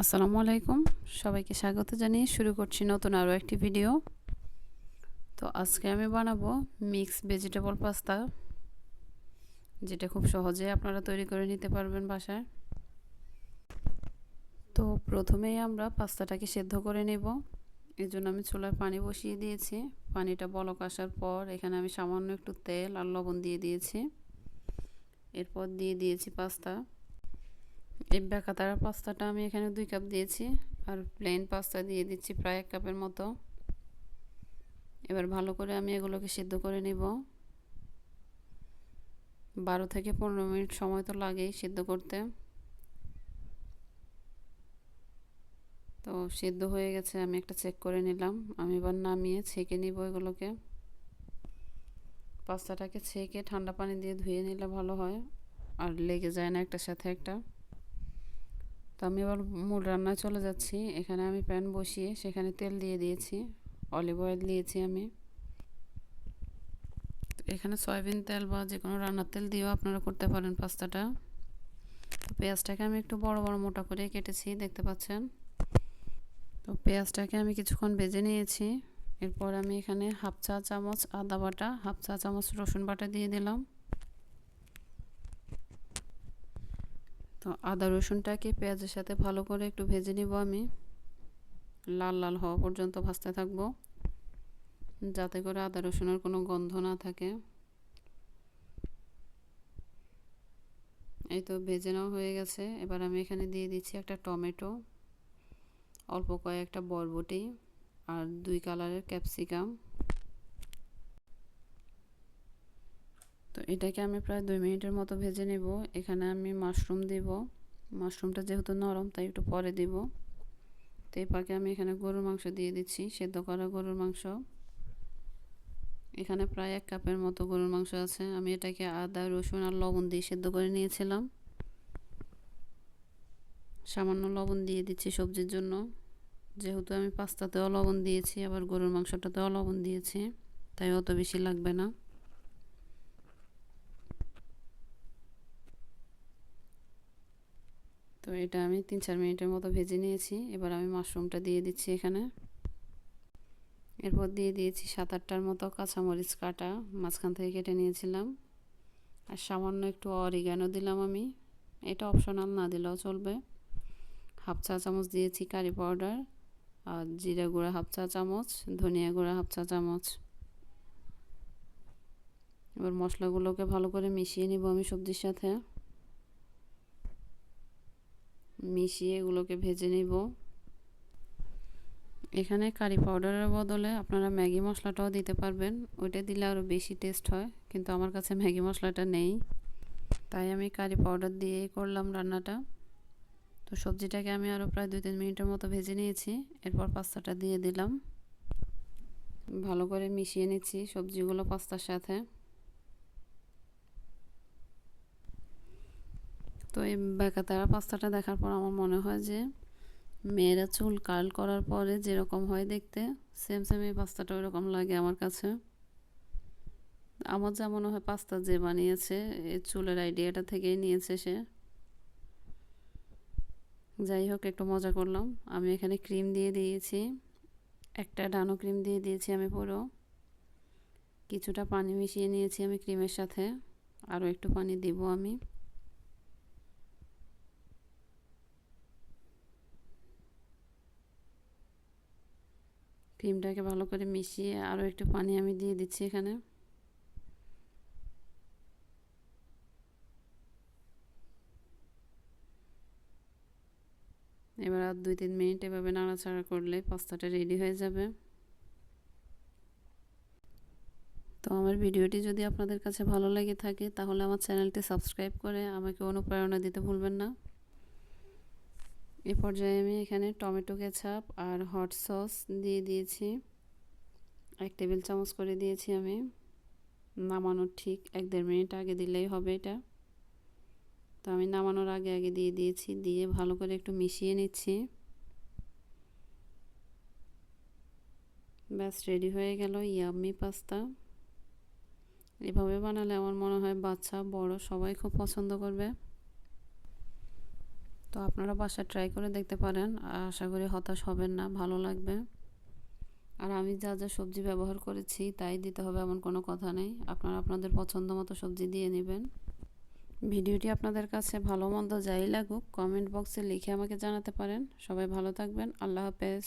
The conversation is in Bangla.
আসসালামু আলাইকুম। সবাইকে স্বাগত জানিয়ে শুরু করছি নতুন আরও একটি ভিডিও। তো আজকে আমি বানাবো মিক্স ভেজিটেবল পাস্তা, যেটা খুব সহজে আপনারা তৈরি করে নিতে পারবেন বাসায়। তো প্রথমেই আমরা পাস্তাটাকে সেদ্ধ করে নেব। এই জন্য আমি চুলায় পানি বসিয়ে দিয়েছি। পানিটা বলক আসার পর এখানে আমি সামান্য একটু তেল আর লবণ দিয়ে দিয়েছি। এরপর দিয়ে দিয়েছি পাস্তা। এই বেকাতারা পাস্তাটা আমি এখানে দুই কাপ দিয়েছি আর প্লেন পাস্তা দিয়ে দিচ্ছি প্রায় এক কাপের মতো। এবার ভালো করে আমি এগুলোকে সিদ্ধ করে নিব। বারো থেকে পনেরো মিনিট সময় তো লাগেই সিদ্ধ করতে। তো সিদ্ধ হয়ে গেছে, আমি একটা চেক করে নিলাম। আমি এবার নামিয়ে ছেঁকে নিব এগুলোকে। পাস্তাটাকে ছেঁকে ঠান্ডা পানি দিয়ে ধুয়ে নিলে ভালো হয়। আর লেগে যায় না একটার সাথে একটা। তো আমি এবার মূল রান্নায় চলে যাচ্ছি। এখানে আমি প্যান বসিয়ে সেখানে তেল দিয়ে দিয়েছি। অলিভ অয়েল দিয়েছি আমি। এখানে সয়াবিন তেল বা যে কোনো রান্নার তেল দিয়েও আপনারা করতে পারেন পাস্তাটা। তো পেঁয়াজটাকে আমি একটু বড় বড় মোটা করে কেটেছি, দেখতে পাচ্ছেন? তো পেঁয়াজটাকে আমি কিছুক্ষণ ভেজে নিয়েছি। এরপর আমি এখানে হাফ চা চামচ আদা বাটা, হাফ চা চামচ রসুন বাটা দিয়ে দিলাম। তো আদা রসুনটাকে পেঁয়াজের সাথে ভালো করে একটু ভেজে নিব আমি। লাল লাল হওয়া পর্যন্ত ভাজতে থাকব। যাতে করে আদা রসুনের কোনো গন্ধ না থাকে। এই তো ভেজে নেওয়া হয়ে গেছে। এবার আমি এখানে দিয়ে দিচ্ছি একটা টমেটো, অল্প কয়েকটা বরবটি আর দুই কালারের ক্যাপসিকাম। তো এটাকে আমি প্রায় দুই মিনিটের মতো ভেজে নেব। এখানে আমি মাশরুম দিব। মাশরুমটা যেহেতু নরম, তাই একটু পরে দিব। তো এই আমি এখানে গরুর মাংস দিয়ে দিচ্ছি, সেদ্ধ করা গরুর মাংস। এখানে প্রায় এক কাপের মতো গরুর মাংস আছে। আমি এটাকে আদা, রসুন আর লবণ দিয়ে সেদ্ধ করে নিয়েছিলাম। সামান্য লবণ দিয়ে দিচ্ছি সবজির জন্য। যেহেতু আমি পাস্তাতেও লবণ দিয়েছি, আবার গরুর মাংসটাতেও লবণ দিয়েছি, তাই অত বেশি লাগবে না। তো এটা আমি তিন চার মিনিটের মতো ভেজে নিয়েছি। এবার আমি মাশরুমটা দিয়ে দিচ্ছি এখানে। এরপর দিয়ে দিয়েছি সাত আটটার মতো কাঁচামরিচ কাটা, মাঝখান থেকে কেটে নিয়েছিলাম। আর সামান্য একটু অরিগানো দিলাম আমি। এটা অপশনাল না দিলেও চলবে। হাফ চা চামচ দিয়েছি কারি পাউডার আর জিরা গুঁড়া হাফ চা চামচ, ধনিয়া গুঁড়া হাফ চা চামচ। এবার মশলাগুলোকে ভালো করে মিশিয়ে নিব আমি সবজির সাথে। মিশিয়ে এগুলোকে ভেজে নিব। এখানে কারি পাউডারের বদলে আপনারা ম্যাগি মশলাটাও দিতে পারবেন। ওইটা দিলে আরও বেশি টেস্ট হয়, কিন্তু আমার কাছে ম্যাগি মশলাটা নেই। তাই আমি কারি পাউডার দিয়েই করলাম রান্নাটা। তো সবজিটাকে আমি আরও প্রায় দুই তিন মিনিটের মতো ভেজে নিয়েছি। এরপর পাস্তাটা দিয়ে দিলাম। ভালো করে মিশিয়ে নিচ্ছি সবজিগুলো পাস্তার সাথে। তো এই বেকাতারা পাস্তাটা দেখার পর আমার মনে হয় যে মেয়েরা চুল কার্ল করার পরে যেরকম হয় দেখতে সেম সেম এই পাস্তাটা ওইরকম লাগে আমার কাছে। আমার যা মনে হয় পাস্তা যে বানিয়েছে, এই চুলের আইডিয়াটা থেকেই নিয়েছে সে। যাই হোক, একটু মজা করলাম। আমি এখানে ক্রিম দিয়ে দিয়েছি। একটা ডানো ক্রিম দিয়ে দিয়েছি আমি পুরো। কিছুটা পানি মিশিয়ে নিয়েছি আমি ক্রিমের সাথে। আরও একটু পানি দিব আমি। ক্রিমটাকে ভালো করে মিশিয়ে আরও একটু পানি আমি দিয়ে দিচ্ছি এখানে। এবার আর দুই তিন মিনিট এভাবে নাড়াচাড়া করলে পাস্তাটা রেডি হয়ে যাবে। তো আমার ভিডিওটি যদি আপনাদের কাছে ভালো লেগে থাকে, তাহলে আমার চ্যানেলটি সাবস্ক্রাইব করে আমাকে অনুপ্রেরণা দিতে ভুলবেন না। এ পর্যায়ে আমি এখানে টমেটো কেচাপ আর হট সস দিয়ে দিয়েছি। এক টেবিল চামচ করে দিয়েছি আমি। নামানোর ঠিক এক দেড় মিনিট আগে দিলেই হবে এটা। তো আমি নামানোর আগে আগে দিয়ে দিয়েছি, দিয়ে ভালো করে একটু মিশিয়ে নিচ্ছি। ব্যাস রেডি হয়ে গেল ইয়াম্মি পাস্তা। এভাবে বানালে আমার মনে হয় বাচ্চা, বড় সবাই খুব পছন্দ করবে। তো আপনারা বাসায় ট্রাই করে দেখতে পারেন। আশা করি হতাশ হবেন না, ভালো লাগবে। আর আমি যা যা সবজি ব্যবহার করেছি তাই দিতে হবে এমন কোনো কথা নেই। আপনারা আপনাদের পছন্দ মতো সবজি দিয়ে নেবেন। ভিডিওটি আপনাদের কাছে ভালো মন্দ যাই লাগুক কমেন্ট বক্সে লিখে আমাকে জানাতে পারেন। সবাই ভালো থাকবেন, আল্লাহ হাফেজ।